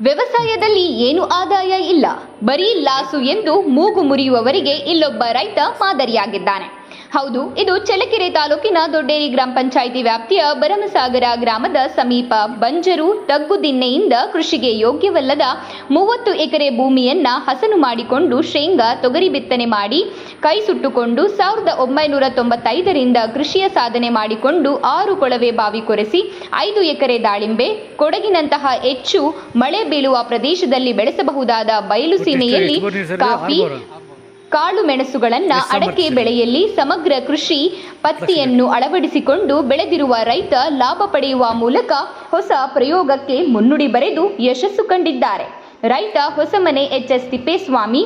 ವ್ಯವಸಾಯದಲ್ಲಿ ಏನು ಆದಾಯ ಇಲ್ಲ? ಬರೀ ಲಾಸು ಎಂದು ಮೂಗು ಮುರಿಯುವವರಿಗೆ ಇಲ್ಲೊಬ್ಬ ರೈತ ಮಾದರಿಯಾಗಿದ್ದಾನೆ. ಹೌದು ಇದು ಚಳ್ಳಕೆರೆ ತಾಲೂಕಿನ ದೊಡ್ಡೇರಿ ಗ್ರಾಮ ಪಂಚಾಯಿತಿ ವ್ಯಾಪ್ತಿಯ ಭರಮಸಾಗರ ಗ್ರಾಮದ ಸಮೀಪ. ಬಂಜರು ತಗ್ಗುದಿನ್ನೆಯಿಂದ ಕೃಷಿಗೆ ಯೋಗ್ಯವಲ್ಲದ ಮೂವತ್ತು ಎಕರೆ ಭೂಮಿಯನ್ನ ಹಸನು ಮಾಡಿಕೊಂಡು ಶೇಂಗಾ ತೊಗರಿ ಬಿತ್ತನೆ ಮಾಡಿ ಕೈ ಸುಟ್ಟುಕೊಂಡು ಸಾವಿರದ ಒಂಬೈನೂರ ತೊಂಬತ್ತೈದರಿಂದ ಕೃಷಿಯ ಸಾಧನೆ ಮಾಡಿಕೊಂಡು ಆರು ಕೊಳವೆ ಬಾವಿ ಕೊರೆಸಿ ಐದು ಎಕರೆ ದಾಳಿಂಬೆ ಕೊಡಗಿನಂತಹ ಹೆಚ್ಚು ಮಳೆ ಬೀಳುವ ಪ್ರದೇಶದಲ್ಲಿ ಬೆಳೆಸಬಹುದಾದ ಬಯಲು ಸೀಮೆಯಲ್ಲಿ ಕಾಫಿ ಕಾಳು ಮೆಣಸುಗಳನ್ನ ಅಡಕೆ ಬೆಳೆಯಲ್ಲಿ ಸಮಗ್ರ ಕೃಷಿ ಪತ್ತಿಯನ್ನು ಅಳವಡಿಸಿಕೊಂಡು ಬೆಳೆದಿರುವ ರೈತ ಲಾಭ ಪಡೆಯುವ ಮೂಲಕ ಹೊಸ ಪ್ರಯೋಗಕ್ಕೆ ಮುನ್ನುಡಿ ಬರೆದು ಯಶಸ್ಸು ಕಂಡಿದ್ದಾರೆ. ರೈತ ಹೊಸಮನೆ ಎಚ್ ಎಸ್ ತಿಪ್ಪೇಸ್ವಾಮಿ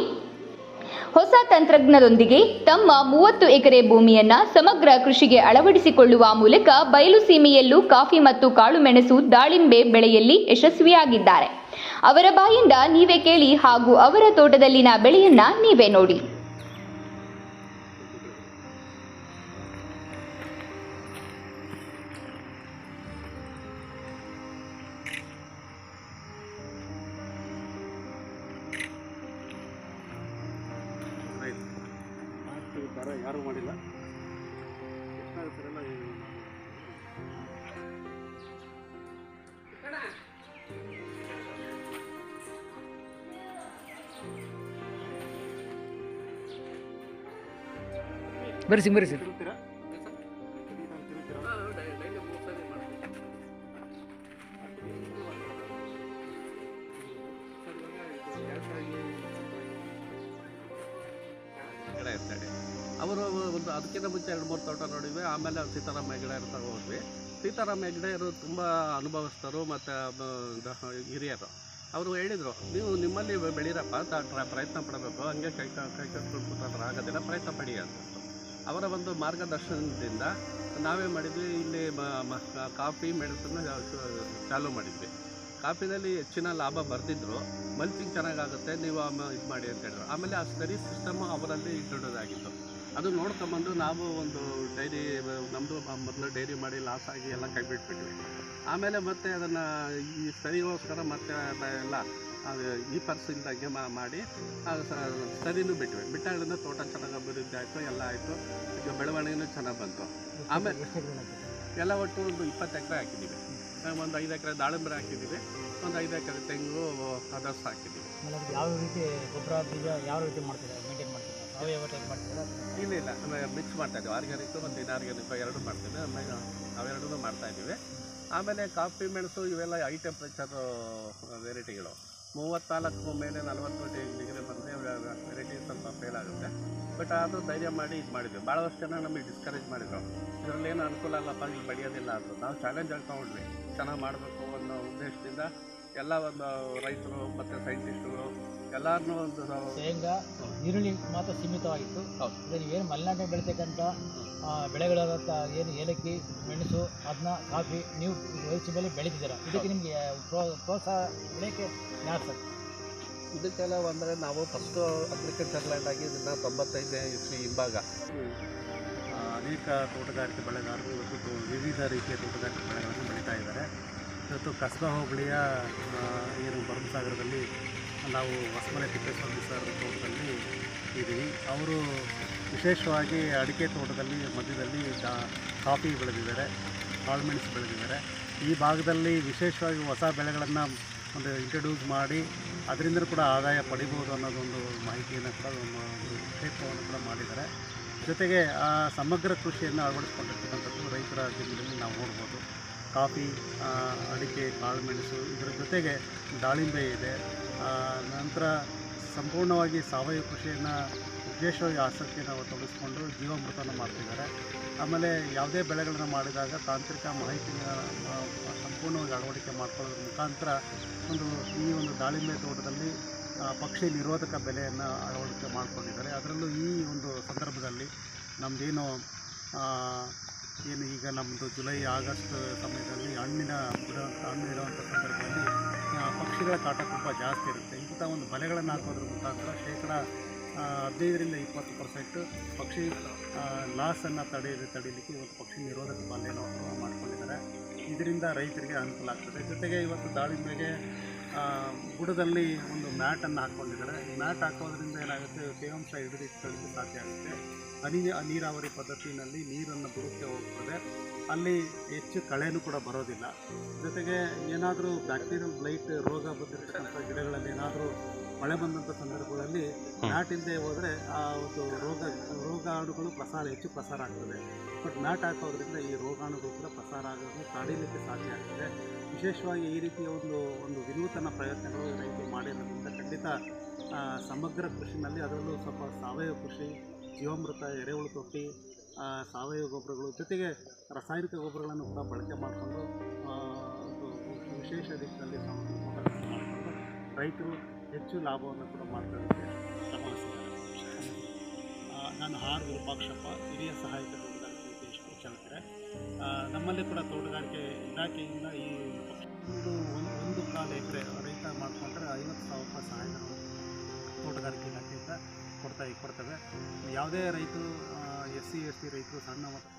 ಹೊಸ ತಂತ್ರಜ್ಞರೊಂದಿಗೆ ತಮ್ಮ ಮೂವತ್ತು ಎಕರೆ ಭೂಮಿಯನ್ನ ಸಮಗ್ರ ಕೃಷಿಗೆ ಅಳವಡಿಸಿಕೊಳ್ಳುವ ಮೂಲಕ ಬಯಲು ಸೀಮೆಯಲ್ಲೂ ಕಾಫಿ ಮತ್ತು ಕಾಳುಮೆಣಸು ದಾಳಿಂಬೆ ಬೆಳೆಯಲ್ಲಿ ಯಶಸ್ವಿಯಾಗಿದ್ದಾರೆ. ಅವರ ಬಾಯಿಂದ ನೀವೇ ಕೇಳಿ ಹಾಗೂ ಅವರ ತೋಟದಲ್ಲಿನ ಬೆಳೆಯನ್ನ ನೀವೇ ನೋಡಿ. ದರ ಯಾರೂ ಮಾಡಿಲ್ಲ. ಎಷ್ಟಾಗುತ್ತೆ ಎಲ್ಲ ಈ ಅವರು ಒಂದು ಅದಕ್ಕಿಂತ ಮುಂಚೆ ಎರಡು ಮೂರು ತೋಟ ನೋಡಿದ್ವಿ. ಆಮೇಲೆ ಸೀತಾರಾಮ ಹೆಗ್ಡೆ ಅಂತ ಹೋದ್ವಿ. ಸೀತಾರಾಮ ಹೆಗ್ಡೆಯವರು ತುಂಬ ಅನುಭವಿಸ್ತರು ಮತ್ತು ಹಿರಿಯರು. ಅವರು ಹೇಳಿದರು, ನೀವು ನಿಮ್ಮಲ್ಲಿ ಬೆಳೀರಪ್ಪ ತ- ಟ್ರ- ಪ್ರಯತ್ನ ಪಡಬೇಕು. ಹಂಗೆ ಕೈ ಕೈ ಕೂತ್ಕೊಂಡ್ರೆ ಆಗೋದಿಲ್ಲ. ಪ್ರಯತ್ನ ಪಡಿ ಅಂತ ಅವರ ಒಂದು ಮಾರ್ಗದರ್ಶನದಿಂದ ನಾವೇ ಮಾಡಿದ್ವಿ. ಇಲ್ಲಿ ಕಾಫಿ, ಮೆಣಸನ್ನು ಚಾಲೂ ಮಾಡಿದ್ವಿ. ಕಾಫಿನಲ್ಲಿ ಹೆಚ್ಚಿನ ಲಾಭ ಬರ್ತಿದ್ರು ಮಲ್ಚಿಂಗ್ ಚೆನ್ನಾಗಾಗುತ್ತೆ. ನೀವು ಇದು ಮಾಡಿ ಅಂತ ಹೇಳಿದ್ರು. ಆಮೇಲೆ ಆ ಸ್ಟಡಿ ಸಿಸ್ಟಮ್ ಅವರಲ್ಲಿ ಇಟ್ಟಿಡೋದಾಗಿತ್ತು ಅದು ನೋಡ್ಕೊಂಬಂದು ನಾವು ಒಂದು ಡೈರಿ ನಮ್ಮದು ಮೊದಲು ಡೈರಿ ಮಾಡಿ ಲಾಸ್ ಆಗಿ ಎಲ್ಲ ಕೈ ಬಿಟ್ಬಿಟ್ವಿ ಆಮೇಲೆ ಮತ್ತೆ ಅದನ್ನು ಈ ಸರಿಗೋಸ್ಕರ ಮತ್ತೆ ಎಲ್ಲ ಅದು ಈ ಪರ್ಸಿಂದಾಗೆ ಮಾಡಿ ಸರಿನೂ ಬಿಟ್ವಿ. ಬಿಟ್ಟಾಗಳಿಂದ ತೋಟ ಚೆನ್ನಾಗಿ ಅಭಿವೃದ್ಧಿ ಆಯಿತು ಎಲ್ಲ ಆಯಿತು. ಈಗ ಬೆಳವಣಿಗೆನೂ ಚೆನ್ನಾಗಿ ಬಂತು. ಆಮೇಲೆ ಎಲ್ಲ ಒಟ್ಟು ಒಂದು ಇಪ್ಪತ್ತು ಎಕರೆ ಹಾಕಿದ್ದೀವಿ. ಒಂದು ಐದು ಎಕರೆ ದಾಳಿಂಬೆ ಹಾಕಿದ್ದೀವಿ. ಒಂದು ಐದು ಎಕರೆ ತೆಂಗು ಅದರ್ಸ್ ಹಾಕಿದ್ದೀವಿ. ಯಾವ ರೀತಿ ಗೊಬ್ಬರ ಬೀಜ ಯಾವ ರೀತಿ ಮಾಡ್ತೀರಾ? ಇಲ್ಲ ಇಲ್ಲ. ಮಿಕ್ಸ್ ಮಾಡ್ತಾ ಇದ್ದೀವಿ. ಆರ್ಗ್ಯಾನಿಕ್ ಮತ್ತು ಇನ್ಆರ್ಗ್ಯಾನಿಕ್ ಎರಡು ಮಾಡ್ತೀವಿ. ಅವೆರಡೂ ಮಾಡ್ತಾ ಇದ್ದೀವಿ. ಆಮೇಲೆ ಕಾಫಿ ಮೆಣಸು ಇವೆಲ್ಲ ಹೈ ಟೆಂಪ್ರೇಚರ್ ವೆರೈಟಿಗಳು ಮೂವತ್ತ್ನಾಲ್ಕು ಮೇಲೆ ನಲವತ್ತು ಡಿಗ್ರಿ ಬಂದರೆ ವೆರೈಟಿ ಸ್ವಲ್ಪ ಫೇಲ್ ಆಗುತ್ತೆ. ಬಟ್ ಆದರೂ ಧೈರ್ಯ ಮಾಡಿ ಇದು ಮಾಡಿದ್ವಿ. ಭಾಳಷ್ಟು ಜನ ನಮಗೆ ಡಿಸ್ಕರೇಜ್ ಮಾಡಿದ್ರು. ಇದರಲ್ಲಿ ಏನು ಅನುಕೂಲ ಅಲ್ಲಪ್ಪ, ಇಲ್ಲಿ ಬೆಳೆಯೋದಿಲ್ಲ ಅಂತ. ನಾವು ಚಾಲೆಂಜ್ ಆಗಿ ತೊಗೊಂಡ್ವಿ ಚೆನ್ನಾಗಿ ಮಾಡಬೇಕು ಅನ್ನೋ ಉದ್ದೇಶದಿಂದ ಎಲ್ಲ ಒಂದು ರೈತರು ಮತ್ತು ಸೈಂಟಿಸ್ಟ್ಗಳು ಎಲ್ಲರನ್ನೂ ಒಂದು ಶೇಂಗಾ ಈರುಳ್ಳಿ ಮಾತ್ರ ಸೀಮಿತವಾಗಿತ್ತು. ಹೌದು. ಇದನ್ನು ಏನು ಮಲೆನಾಡಿನ ಬೆಳೀತಕ್ಕಂಥ ಆ, ಬೆಳೆಗಳಾದಂಥ ಏನು ಏಲಕ್ಕಿ ಮೆಣಸು ಅದನ್ನ ಕಾಫಿ ನೀವು ವಯಸ್ಸು ಮೇಲೆ ಬೆಳೀತಿದ್ದೀರ? ಇದಕ್ಕೆ ನಿಮಗೆ ಪ್ರೋ- ಪ್ರೋತ್ಸಾಹ ಬೆಳೆಯೋಕ್ಕೆ ಯಾರು ಸರ್? ಇದಕ್ಕೆಲ್ಲ ಅಂದರೆ ನಾವು ಫಸ್ಟು ಅಗ್ರಿಕಲ್ಚರ್ ಲ್ಯಾಂಡ್ ಆಗಿ ಇದನ್ನು ತೊಂಬತ್ತೈದನೇ ಇಸ್ವಿ ಹಿಂಭಾಗ. ಅನೇಕ ತೋಟಗಾರಿಕೆ ಬೆಳೆಗಾರರು ಇವತ್ತು ವಿವಿಧ ರೀತಿಯ ತೋಟಗಾರಿಕೆ ಬೆಳೆಗಳನ್ನು ಇವತ್ತು ಕಸ್ಬಾ ಹೋಬಳಿಯ ಏನು ಭರಮಸಾಗರದಲ್ಲಿ ನಾವು ಹೊಸಮನೆ ತಿಪ್ಪೇಸ್ವಾಮಿ ಸರ್ ತೋಟದಲ್ಲಿ ಇದ್ದೀವಿ. ಅವರು ವಿಶೇಷವಾಗಿ ಅಡಿಕೆ ತೋಟದಲ್ಲಿ ಮಧ್ಯದಲ್ಲಿ ಕಾಫಿ ಬೆಳೆದಿದ್ದಾರೆ ಕಾಳುಮೆಣಸು ಬೆಳೆದಿದ್ದಾರೆ. ಈ ಭಾಗದಲ್ಲಿ ವಿಶೇಷವಾಗಿ ಹೊಸ ಬೆಳೆಗಳನ್ನು ಒಂದು ಇಂಟ್ರಡ್ಯೂಸ್ ಮಾಡಿ ಅದರಿಂದ ಕೂಡ ಆದಾಯ ಪಡಿಬೋದು ಅನ್ನೋದೊಂದು ಮಾಹಿತಿಯನ್ನು ಕೂಡ ಒಂದು ಕ್ಷೇತ್ರವನ್ನು ಕೂಡ ಮಾಡಿದ್ದಾರೆ. ಜೊತೆಗೆ ಆ ಸಮಗ್ರ ಕೃಷಿಯನ್ನು ಅಳವಡಿಸ್ಕೊಂಡಿರ್ತಕ್ಕಂಥದ್ದು ರೈತರ ಜೀವನದಲ್ಲಿ ನಾವು ನೋಡ್ಬೋದು. ಕಾಫಿ ಅಡಿಕೆ ಕಾಳುಮೆಣಸು ಇದರ ಜೊತೆಗೆ ದಾಳಿಂಬೆ ಇದೆ. ನಂತರ ಸಂಪೂರ್ಣವಾಗಿ ಸಾವಯವ ಕೃಷಿಯನ್ನು ವಿಶೇಷವಾಗಿ ಆಸಕ್ತಿಯನ್ನು ಅವರು ತೊಡಗಿಸ್ಕೊಂಡು ಜೀವಾಮೃತನ ಮಾಡ್ತಿದ್ದಾರೆ. ಆಮೇಲೆ ಯಾವುದೇ ಬೆಳೆಗಳನ್ನು ಮಾಡಿದಾಗ ತಾಂತ್ರಿಕ ಮಾಹಿತಿನ ಸಂಪೂರ್ಣವಾಗಿ ಅಳವಡಿಕೆ ಮಾಡ್ಕೊಳ್ಳೋದ್ರ ಮುಖಾಂತರ ಒಂದು, ಈ ಒಂದು ದಾಳಿಂಬೆ ತೋಟದಲ್ಲಿ ಪಕ್ಷಿ ನಿರೋಧಕ ಬೆಲೆಯನ್ನು ಅಳವಡಿಕೆ ಮಾಡಿಕೊಂಡಿದ್ದಾರೆ. ಅದರಲ್ಲೂ ಈ ಒಂದು ಸಂದರ್ಭದಲ್ಲಿ ನಮ್ಮದೇನು ಏನು ಈಗ ನಮ್ಮದು ಜುಲೈ ಆಗಸ್ಟ್ ಸಮಯದಲ್ಲಿ ಹಣ್ಣಿನ ಬಿಡುವಂಥ ಹಣ್ಣು ಇಡುವಂಥ ಸಂದರ್ಭದಲ್ಲಿ ಪಕ್ಷಿಗಳ ಕಾಟ ತುಂಬ ಜಾಸ್ತಿ ಇರುತ್ತೆ. ಇಂಥ ಒಂದು ಬಲೆಗಳನ್ನು ಹಾಕೋದ್ರ ಮುಖಾಂತರ ಶೇಕಡ ಹದಿನೈದರಿಂದ ಇಪ್ಪತ್ತು ಪರ್ಸೆಂಟ್ ಪಕ್ಷಿ ಲಾಸನ್ನು ತಡೆ ತಡೀಲಿಕ್ಕೆ ಇವತ್ತು ಪಕ್ಷಿ ನಿರೋಧಕ ಬಲೆಯನ್ನು ಮಾಡ್ಕೊಂಡಿದ್ದಾರೆ. ಇದರಿಂದ ರೈತರಿಗೆ ಅನುಕೂಲ ಆಗ್ತದೆ. ಜೊತೆಗೆ ಇವತ್ತು ದಾಳಿಂಬೆಗೆ ಬುಡದಲ್ಲಿ ಒಂದು ಮ್ಯಾಟನ್ನು ಹಾಕ್ಕೊಂಡಿದ್ದಾರೆ ಮ್ಯಾಟ್ ಹಾಕೋದ್ರಿಂದ ಏನಾಗುತ್ತೆ? ತೇವಾಂಶ ಹಿಡಿದಿಟ್ಕೊಳ್ಳಿಕ್ಕೆ ಸಾಧ್ಯ ಆಗುತ್ತೆ. ಹನಿ ನೀರಾವರಿ ಪದ್ಧತಿಯಲ್ಲಿ ನೀರನ್ನು ಬುಡಕ್ಕೆ ಹೋಗ್ತದೆ. ಅಲ್ಲಿ ಹೆಚ್ಚು ಕಳೆನೂ ಕೂಡ ಬರೋದಿಲ್ಲ. ಜೊತೆಗೆ ಏನಾದರೂ ಬ್ಯಾಕ್ಟೀರಿಯಲ್ ಬ್ಲೈಟ್ ರೋಗ ಬಂದಿರತಕ್ಕಂಥ ಗಿಡಗಳಲ್ಲಿ ಏನಾದರೂ ಮಳೆ ಬಂದಂಥ ಸಂದರ್ಭಗಳಲ್ಲಿ ಮ್ಯಾಟ್ ಇಲ್ಲದೆ ಹೋದರೆ ಆ ಒಂದು ರೋಗ ರೋಗಾಣುಗಳು ಪ್ರಸಾರ ಹೆಚ್ಚು ಪ್ರಸಾರ ಆಗ್ತದೆ. ಬಟ್ ಮ್ಯಾಟ್ ಹಾಕೋದ್ರಿಂದ ಈ ರೋಗಾಣುಗಳು ಕೂಡ ಪ್ರಸಾರ ಆಗೋದು ತಡೀಲಿಕ್ಕೆ ಸಾಧ್ಯ ಆಗ್ತದೆ. ವಿಶೇಷವಾಗಿ ಈ ರೀತಿಯ ಒಂದು ಒಂದು ವಿನೂತನ ಪ್ರಯತ್ನಗಳು ರೈತರು ಮಾಡಿರೋದ್ರಿಂದ ಖಂಡಿತ ಸಮಗ್ರ ಕೃಷಿನಲ್ಲಿ ಅದರಲ್ಲೂ ಸ್ವಲ್ಪ ಸಾವಯವ ಕೃಷಿ, ಜೀವಾಮೃತ, ಎರೆಹುಳು ತೊಟ್ಟಿ ಸಾವಯವ ಗೊಬ್ಬರಗಳು ಜೊತೆಗೆ ರಾಸಾಯನಿಕ ಗೊಬ್ಬರಗಳನ್ನು ಕೂಡ ಬಳಕೆ ಮಾಡಿಕೊಂಡು ವಿಶೇಷ ಸಂಬಂಧಪಟ್ಟ ಮಾಡಿಕೊಂಡು ರೈತರು ಹೆಚ್ಚು ಲಾಭವನ್ನು ಕೂಡ ಮಾಡ್ಕೊಳ್ಳೋಕ್ಕೆ ನಾನು ಆರ್ ವಿರೂಪಾಕ್ಷಪ್ಪ, ಹಿರಿಯ ಸಹಾಯಕ ತೋಟಗಾರಿಕೆ ನಿರ್ದೇಶಕರು ಕೇಳ್ತಾರೆ ನಮ್ಮಲ್ಲಿ ಕೂಡ ತೋಟಗಾರಿಕೆ ಇಲಾಖೆಯಿಂದ ಈ ಒಂದು ಒಂದು ಒಂದು ಕಾಲು ಎಕರೆ ರೈತ ಮಾಡಿಕೊಂಡ್ರೆ ಐವತ್ತು ಸಾವಿರ ರೂಪಾಯಿ ಸಹಾಯಧನ ತೋಟಗಾರಿಕೆ ಇಲಾಖೆಯಿಂದ ಕೊಡ್ತಾ ಕೊಡ್ತವೆ ಯಾವುದೇ ರೈತರು ಎಸ್ ಸಿ, ಎಸ್ ಟಿ ರೈತರು ಸಣ್ಣ ಮತ್ತು